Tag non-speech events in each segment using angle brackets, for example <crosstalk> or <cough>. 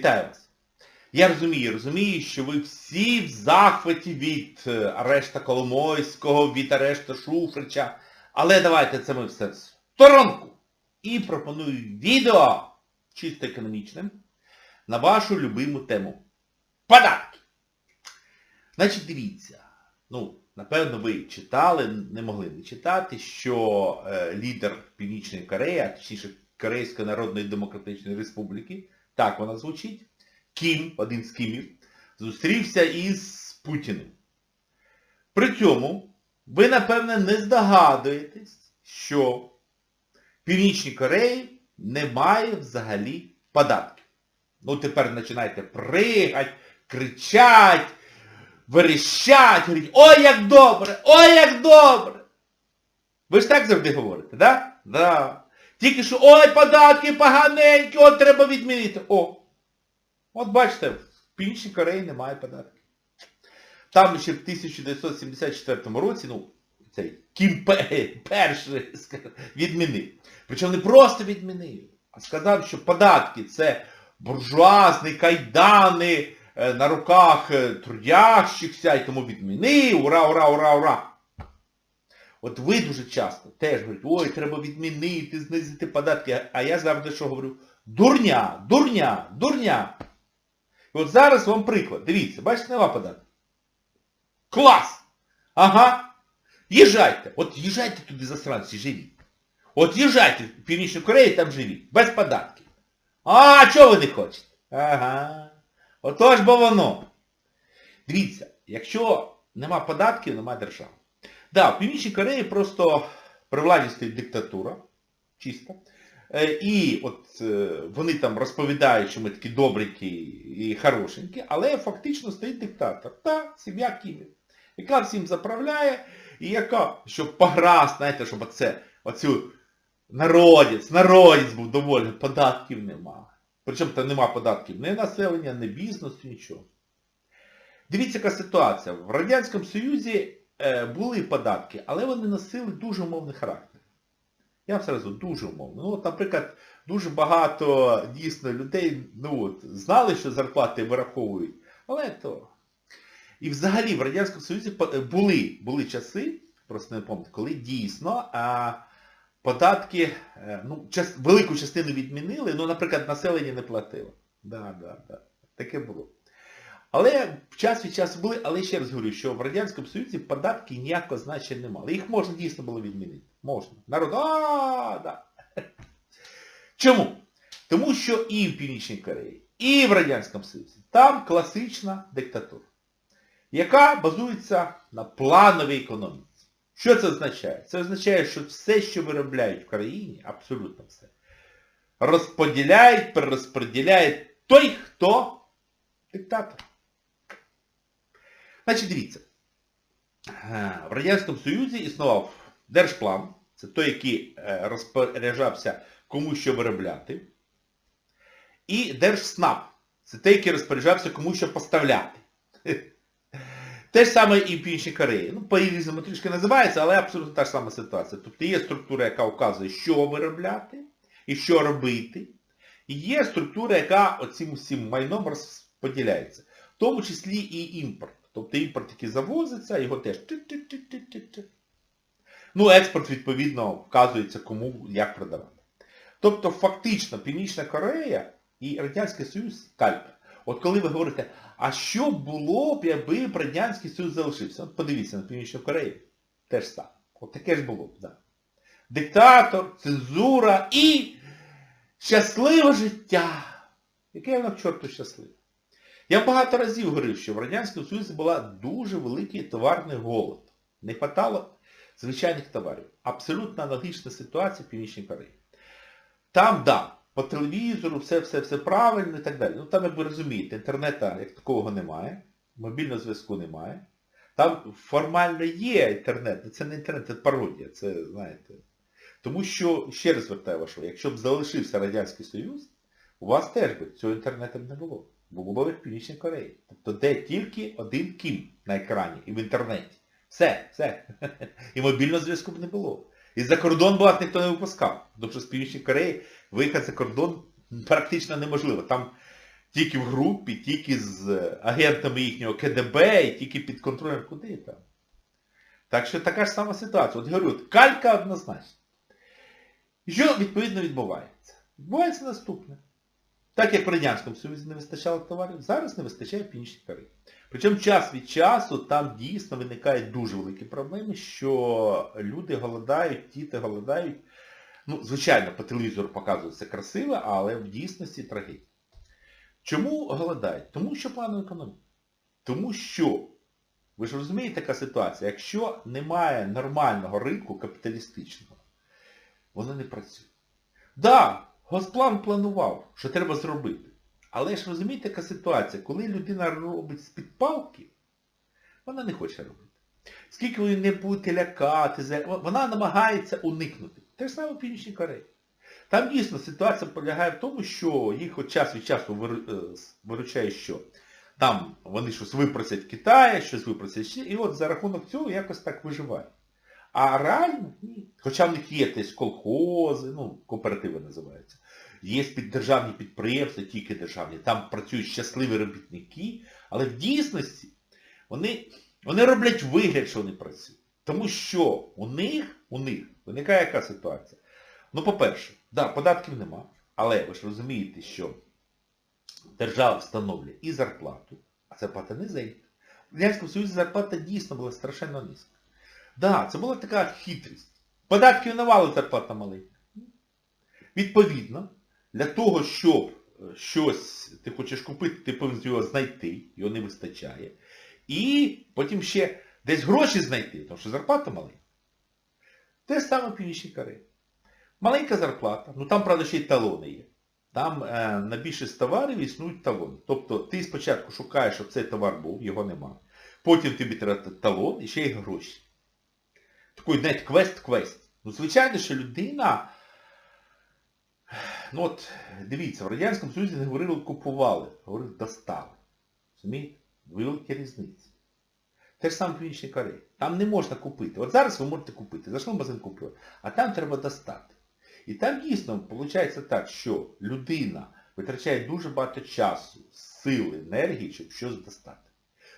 Вітаю вас. Я розумію, розумію, що ви всі в захваті від е, арешта Коломойського, від арешта Шуфрича. Але давайте це ми все в сторонку. І пропоную відео чисто економічним на вашу любиму тему. Податки. Значить, дивіться. Ну, напевно, ви читали, не могли не читати, що е, лідер Північної Кореї, а точніше Корейської Народної Демократичної Республіки, так вона звучить, Кім, один з Кімів, зустрівся із Путіним. При цьому ви, напевне, не здогадуєтесь, що в Північній Кореї немає взагалі податків. Ну тепер починайте пригать, кричать, верещать, говорить, ой, як добре, ой, як добре. Ви ж так завжди говорите, да? Да. Тільки що, ой, податки поганенькі, от треба відмінити. О, от бачите, в Північній Кореї немає податків. Там ще в 1974 році, ну, цей Кім перший відмінив. Причому не просто відмінив, а сказав, що податки це буржуазні кайдани е, на руках е, трудящихся і тому відмінив. Ура, ура, ура, ура. От ви дуже часто теж говорите, ой, треба відмінити, знизити податки. А я завжди що говорю? Дурня, дурня, дурня. І от зараз вам приклад. Дивіться, бачите, нема податків. Клас! Ага. Їжджайте. От їжджайте туди засранці, живіть. От їжджайте в Північну Корею, там живіть. Без податків. А, чого ви не хочете? Ага. Отож бо воно. Дивіться, якщо нема податків, нема держави. Да, в Північній Кореї просто при владі стоїть диктатура, чисто. Е, І от е, вони там розповідають, що ми такі добренькі і хорошенькі, але фактично стоїть диктатор. Та, сім'я Кімів. Яка всім заправляє, і яка, щоб погра, знаєте, щоб оце, оцю народець, народець був доволі, податків нема. Причому там нема податків ні населення, ні бізнесу, нічого. Дивіться, яка ситуація. В Радянському Союзі були податки, але вони носили дуже умовний характер. Я вам сразу дуже умовно. Ну, от, наприклад, дуже багато дійсно людей ну, от, знали, що зарплати вираховують, але то. І взагалі в Радянському Союзі е, були, були часи, просто не пам'ятаю, коли дійсно а, податки, е, ну, час, велику частину відмінили, ну, наприклад, населення не платило. Да, да, да. Таке було. Але час від часу були, але ще раз говорю, що в Радянському Союзі податки ніякого значення не мали. Їх можна дійсно було відмінити. Можна. Народ, а, да. Чому? Тому що і в Північній Кореї, і в Радянському Союзі там класична диктатура, яка базується на плановій економіці. Що це означає? Це означає, що все, що виробляють в країні, абсолютно все, розподіляють, перерозподіляє той, хто диктатор. Значить, дивіться. Е, В Радянському Союзі існував держплан, це той, який е, розпоряджався кому що виробляти. І Держснаб, це той, який розпоряджався кому що поставляти. <laughs> Те ж саме і в Північній Кореї. Ну, по-різному трішки називається, але абсолютно та ж сама ситуація. Тобто є структура, яка вказує, що виробляти і що робити. І є структура, яка оцим усім майном розподіляється. В тому числі і імпорт. Тобто імпорт, який завозиться, його теж. Ну, експорт, відповідно, вказується кому, як продавати. Тобто, фактично, Північна Корея і Радянський Союз калька. От коли ви говорите, а що було б, якби Радянський Союз залишився? От подивіться на Північну Корею. Те ж саме. От таке ж було б, да. Диктатор, цензура і щасливе життя. Яке воно к чорту щасливе? Я багато разів говорив, що в Радянському Союзі була дуже великий товарний голод. Не хватало звичайних товарів. Абсолютно аналогічна ситуація в Північній Кореї. Там, да, по телевізору все-все-все правильно і так далі. Ну там, як ви розумієте, інтернету як такого немає, мобільного зв'язку немає. Там формально є інтернет, але це не інтернет, це пародія, це, знаєте. Тому що, ще раз звертаю вашу, якщо б залишився Радянський Союз, у вас теж би цього інтернету не було. Бо було б Кореї. Тобто де тільки один кім на екрані і в інтернеті. Все, все. <laughs> І мобільного зв'язку б не було. І за кордон б вас ніхто не випускав. Тому що з Північної Кореї виїхати за кордон практично неможливо. Там тільки в групі, тільки з агентами їхнього КДБ і тільки під контролем. Куди там? Так що така ж сама ситуація. От говорю, калька однозначно. І що відповідно відбувається? Відбувається наступне. Так як в Радянському Союзі не вистачало товарів, зараз не вистачає в Північній Кореї. Причому час від часу там дійсно виникають дуже великі проблеми, що люди голодають, діти голодають. Ну, звичайно, по телевізору показується красиво, але в дійсності трагедія. Чому голодають? Тому що плану економіки. Тому що, ви ж розумієте, така ситуація, якщо немає нормального ринку капіталістичного, воно не працює. Да, Госплан планував, що треба зробити. Але ж розумієте, яка ситуація, коли людина робить з-під палки, вона не хоче робити. Скільки ви не будете лякати, вона намагається уникнути. Те ж саме в Північній Кореї. Там дійсно ситуація полягає в тому, що їх от час від часу е, виручає що? Там вони щось випросять в Китаї, щось випросять і от за рахунок цього якось так виживають. А реально ні. Хоча в них є десь колхози, ну, кооперативи називаються. Є піддержавні підприємства, тільки державні. Там працюють щасливі робітники, але в дійсності вони, вони роблять вигляд, що вони працюють. Тому що у них, у них виникає яка ситуація? Ну, по-перше, да, податків нема, але ви ж розумієте, що держава встановлює і зарплату, а зарплата низенька. В Радянському Союзі зарплата дійсно була страшенно низька. Да, це була така хитрість. Податків не мали, зарплата маленька. Відповідно, для того, щоб е, щось ти хочеш купити, ти повинен його знайти, його не вистачає. І потім ще десь гроші знайти, тому що зарплата маленька. Те саме в Північній Кореї. Маленька зарплата, ну там, правда, ще й талони є. Там е, на більшість товарів існують талони. Тобто ти спочатку шукаєш, щоб цей товар був, його нема. Потім тобі треба талон і ще й гроші. Такий, навіть квест-квест. Ну, звичайно, що людина... Ну от, дивіться, в Радянському Союзі не говорили купували, говорили достали. Розумієте? Велика різниця. Те ж саме в Північній Кореї. Там не можна купити. От зараз ви можете купити. Зайшли в магазин купили. А там треба достати. І там дійсно виходить так, що людина витрачає дуже багато часу, сили, енергії, щоб щось достати.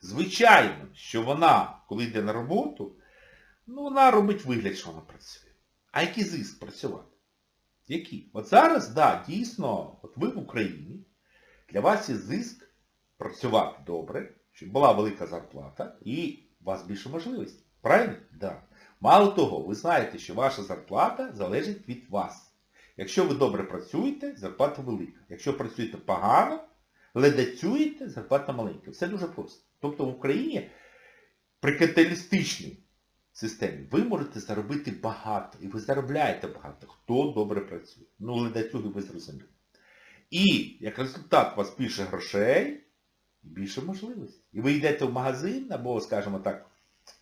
Звичайно, що вона, коли йде на роботу, ну вона робить вигляд, що вона працює. А який зиск працювати? Які? От зараз, так, да, дійсно, от ви в Україні, для вас є зиск працювати добре, щоб була велика зарплата і у вас більше можливостей. Правильно? Так. Да. Мало того, ви знаєте, що ваша зарплата залежить від вас. Якщо ви добре працюєте, зарплата велика. Якщо працюєте погано, ледацюєте, зарплата маленька. Все дуже просто. Тобто в Україні при капіталістичній системі ви можете заробити багато. І ви заробляєте багато, хто добре працює. Ну, ледацюги ви зрозуміли. І як результат у вас більше грошей, більше можливостей. І ви йдете в магазин, або, скажімо так,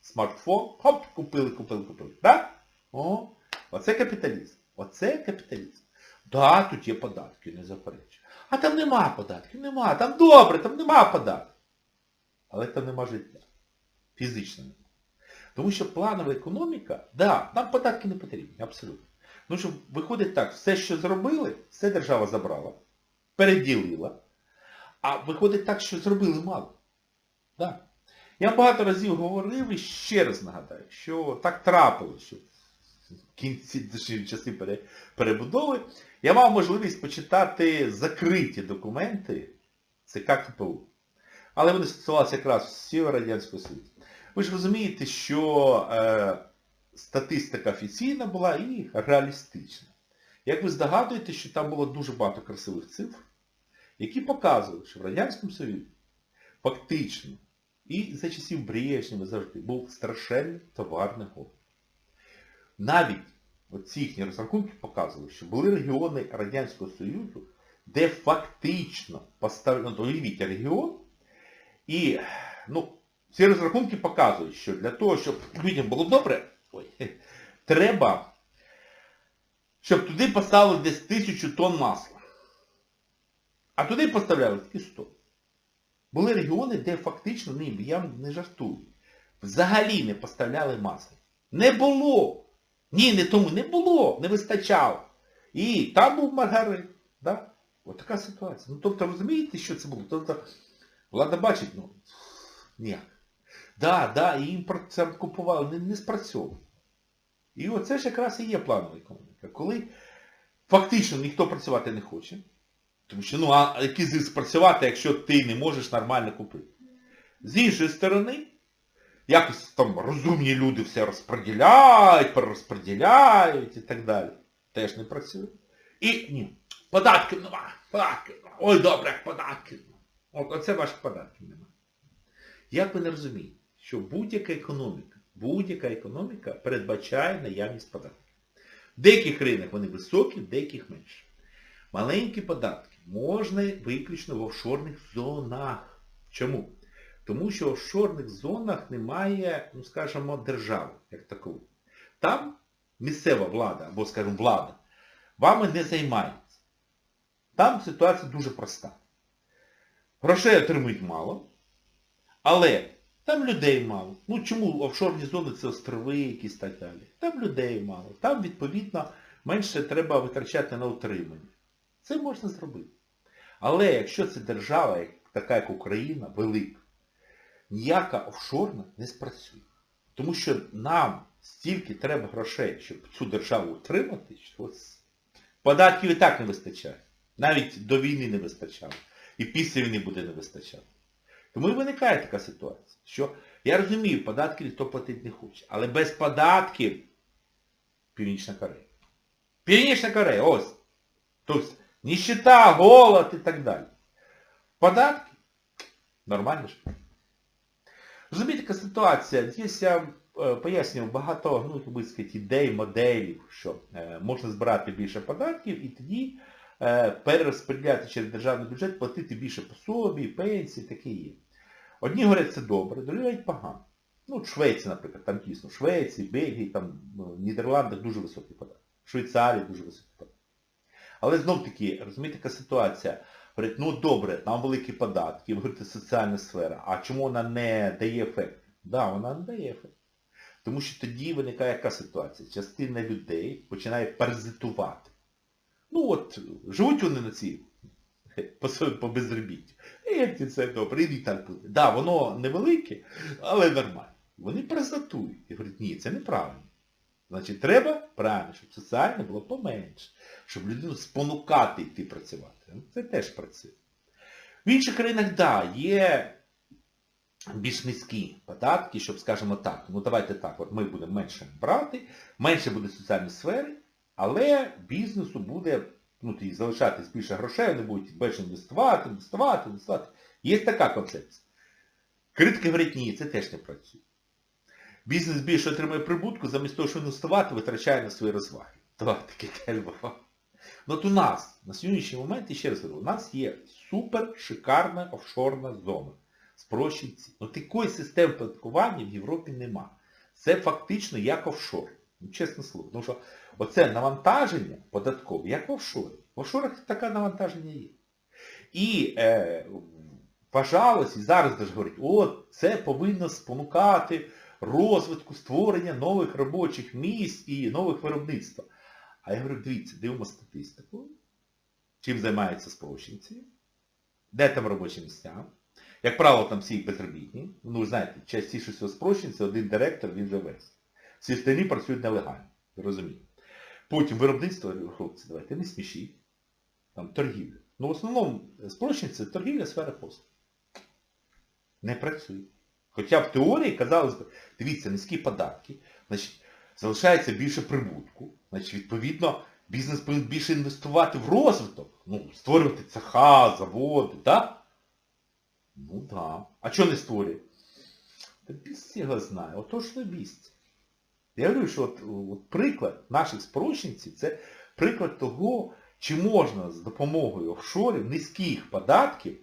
смартфон, хоп, купили, купили, купили. Так? О, оце капіталізм. Оце капіталізм. Да, тут є податки, не заперечую. А там нема податків, нема. Там добре, там нема податків. Але там нема життя. Фізично нема. Тому що планова економіка, да, нам податки не потрібні, абсолютно. Ну що виходить так, все, що зробили, все держава забрала, переділила. А виходить так, що зробили мало. Да. Я багато разів говорив і ще раз нагадаю, що так трапилося, що в кінці часи перебудови я мав можливість почитати закриті документи ЦК КПУ. Але вони стосувалися якраз всього Радянського Союзу. Ви ж розумієте, що е, статистика офіційна була і реалістична. Як ви здогадуєте, що там було дуже багато красивих цифр, які показували, що в Радянському Союзі фактично і за часів Брежнєва завжди був страшенний товарний голод. Навіть оці їхні розрахунки показували, що були регіони Радянського Союзу, де фактично поставлено, ну, регіон, і ну, ці розрахунки показують, що для того, щоб людям було добре, ой, <laughs> треба, щоб туди поставили десь тисячу тонн масла. А туди поставляли тільки 100. Були регіони, де фактично, ні, я не жартую, взагалі не поставляли масло. Не було. Ні, не тому, не було, не вистачало. І там був маргарин. Да? От така ситуація. Ну тобто розумієте, що це було? Тобто влада бачить, ну, ніяк. Да, да, і імпорт це купували, не, не спрацьовував. І оце ж якраз і є планова економіка. Коли фактично ніхто працювати не хоче, тому що, ну, а який зиск працювати, якщо ти не можеш нормально купити? З іншої сторони, якось там розумні люди все розподіляють, перерозподіляють і так далі. Теж не працює. І ні, податків нема, податків нема. Ой, добре, як податків нема. Оце ваших податків нема. Як ви не розумієте, що будь-яка економіка, будь-яка економіка передбачає наявність податків. В деяких країнах вони високі, в деяких менше. Маленькі податки можна виключно в офшорних зонах. Чому? Тому що в офшорних зонах немає, ну скажімо, держави, як такої. Там місцева влада, або, скажімо, влада, вами не займається. Там ситуація дуже проста. Грошей отримують мало, але там людей мало. Ну чому офшорні зони це острови якісь так далі? Там людей мало. Там, відповідно, менше треба витрачати на утримання. Це можна зробити. Але якщо це держава, така як Україна, велика, ніяка офшорна не спрацює. Тому що нам стільки треба грошей, щоб цю державу утримати, що податків і так не вистачає. Навіть до війни не вистачало. І після війни буде не вистачати. Тому і виникає така ситуація, що я розумію, податки ніхто платити не хоче. Але без податків Північна Корея. Північна Корея, ось. Тобто, нищета, голод і так далі. Податки? Нормально ж. Розумієте, яка ситуація? Здесь я е, пояснював багато, ну, сказати, ідей, моделів, що е, можна збирати більше податків і тоді перерозподіляти через державний бюджет, платити більше пособі, пенсії, таке є. Одні говорять, це добре, другі говорять погано. Ну, Швеція, наприклад, там дійсно, в Швеції, Бельгії, там, ну, в Нідерландах дуже високий податок. В Швейцарії дуже високий податок. Але знов таки, розумієте, яка ситуація? Говорять, ну добре, там великі податки, ви говорите, соціальна сфера, а чому вона не дає ефект? Так, да, вона не дає ефект. Тому що тоді виникає яка ситуація? Частина людей починає паразитувати. Ну от, живуть вони на цій, <laughs> по, по безробіттю. І це добре, і так буде. Так, да, воно невелике, але нормально. Вони паразитують. І говорять, ні, це неправильно. Значить, треба правильно, щоб соціальне було поменше, щоб людину спонукати йти працювати. Ну, Це теж працює. В інших країнах, так, да, є більш низькі податки, щоб, скажімо так, ну давайте так, от ми будемо менше брати, менше буде соціальної сфери, але бізнесу буде ну, залишатись більше грошей, вони будуть більше інвестувати, інвестувати, інвестувати. Є така концепція. Критики говорять, ні, це теж не працює. Бізнес більше отримує прибутку, замість того, щоб інвестувати, витрачає на свої розваги. Так, таке. Ну от у нас на сьогоднішній момент, і ще раз говорю, у нас є супер шикарна офшорна зона. Спрощені ці. Ну такої системи податкування в Європі нема. Це фактично як офшор. Ну, чесне слово. Тому що оце навантаження податкове, як в офшорі. В офшорах таке навантаження є. І е, вважалось, і зараз даже говорять, от це повинно спонукати розвитку, створення нових робочих місць і нових виробництв. А я говорю, дивіться, дивимо статистику, чим займаються спрощенці, де там робочі місця. Як правило, там всі безробітні. Ну, ви знаєте, частіше всього спрощенці, один директор, він же весь. Всі остальні працюють нелегально. Розумієте. Потім виробництво, хлопці, давайте не смішіть. Там торгівля. Ну, в основному спрощенці це торгівля, сфера послуг. Не працює. Хоча в теорії казалось би, дивіться, низькі податки, значить, залишається більше прибутку, значить, відповідно, бізнес повинен більше інвестувати в розвиток, ну, створювати цеха, заводи, так? Ну так. Да. А чого не створює? Та біс його знає, отож не бість. Я говорю, що от, от приклад наших спрощенців це приклад того, чи можна з допомогою офшорів, низьких податків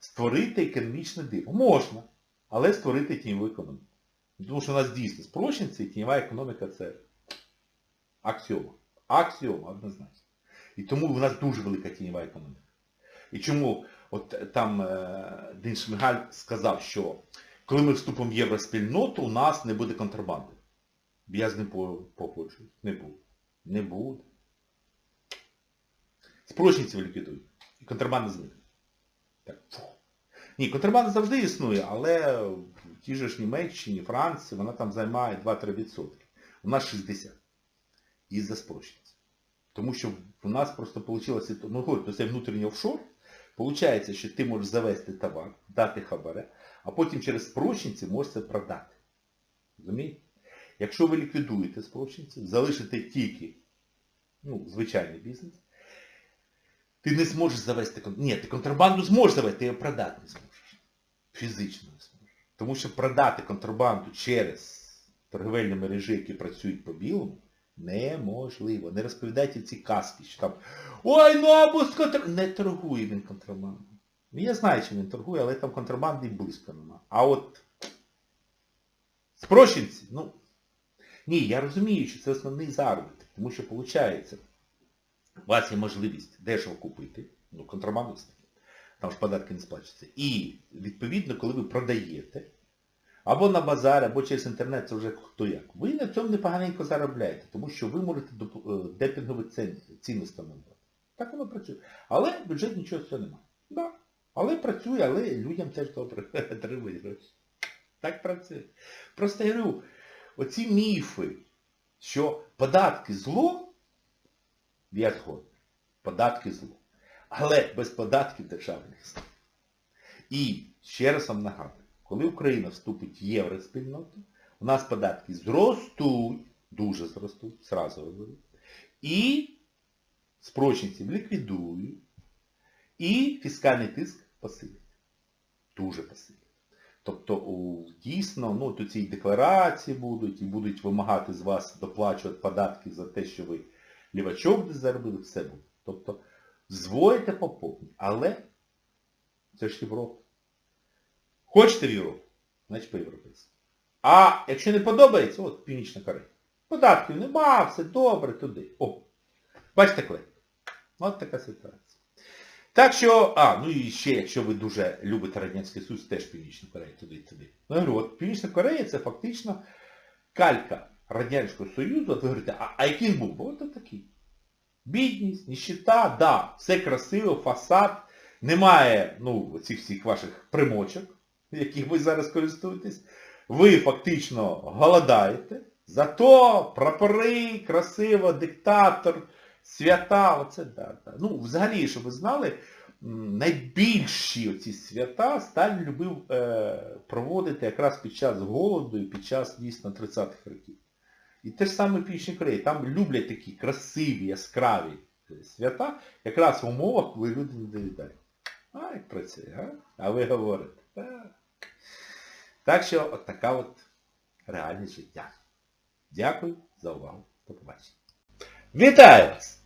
створити економічне диво. Можна, але створити тіньову економіку. Тому що у нас дійсно спрощенці і тіньова економіка це аксіома. Аксіома, однозначно. І тому у нас дуже велика тіньова економіка. І чому от там е, Дин Шмигаль сказав, що коли ми вступимо в євроспільноту, у нас не буде контрабанди. Я з ним по- погоджуюсь. Не буде. Не буде. Спрощенців ліквідують. І контрабанда зникне. Так, фух. Ні, контрабанда завжди існує, але в тій же ж Німеччині, Франції, вона там займає 2-3%. У нас 60%. Із-за спрощенців. Тому що в нас просто вийшло, ну говорю, то це внутрішній офшор. Получається, що ти можеш завести товар, дати хабаре, а потім через спрощенці можеш це продати. Розумієте? Якщо ви ліквідуєте спрощенців, залишите тільки ну, звичайний бізнес, ти не зможеш завести кон- Ні, ти контрабанду зможеш завести, ти її продати не зможеш. Фізично не зможеш. Тому що продати контрабанду через торговельні мережі, які працюють по білому, неможливо. Не розповідайте ці казки, що там Ой, ну або з контр... Не торгує він контрабандою. Ну, Я знаю, чим він торгує, але там контрабанди близько нема. А от спрощенці, ну, ні, я розумію, що це основний заробіток, тому що виходить, у вас є можливість дешево купити, ну, контрабандисти, там ж податки не сплачуються. І, відповідно, коли ви продаєте, або на базар, або через інтернет, це вже хто як, ви на цьому непоганенько заробляєте, тому що ви можете е, депінгові ці- ціни встановити. Так воно працює. Але бюджет нічого з цього немає. Да. Але працює, але людям теж добре <laughs> гроші. Так працює. Просто я говорю, оці міфи, що податки зло, я згоден. Податки зло. Але без податків державних. І ще раз вам нагадую, коли Україна вступить в євроспільноту, у нас податки зростуть, дуже зростуть, зразу говорю, і спрощенців ліквідують, і фіскальний тиск посилить. Дуже посилить. Тобто дійсно, ну, то ці декларації будуть, і будуть вимагати з вас доплачувати податки за те, що ви лівачок заробили, все буде. Тобто зводите по повній. Але це ж Європа. Хочете в Європу? Значить по-європейськи. А якщо не подобається, от Північна Корея. Податків нема, все добре, туди. О, бачите, клей. От така ситуація. Так що, а, ну і ще, якщо ви дуже любите Радянський Союз, теж Північна Корея, туди і туди. Ну, я говорю, от Північна Корея це фактично калька Радянського Союзу. От ви говорите, а, а який був? Бо от такий. Бідність, ніщита, да, все красиво, фасад, немає, ну, цих всіх ваших примочок, яких ви зараз користуєтесь. Ви фактично голодаєте, зато прапори, красиво, диктатор, свята, оце да, да. Ну, взагалі, щоб ви знали, найбільші оці свята Сталін любив е, проводити якраз під час голоду і під час дійсно 30-х років. І те ж саме в Північній Кореї. Там люблять такі красиві, яскраві е, свята, якраз в умовах, коли люди не доїдають. А, як працює, а? А ви говорите. Так. Так що от така от реальність життя. Дякую за увагу. До побачення. Вітаю вас!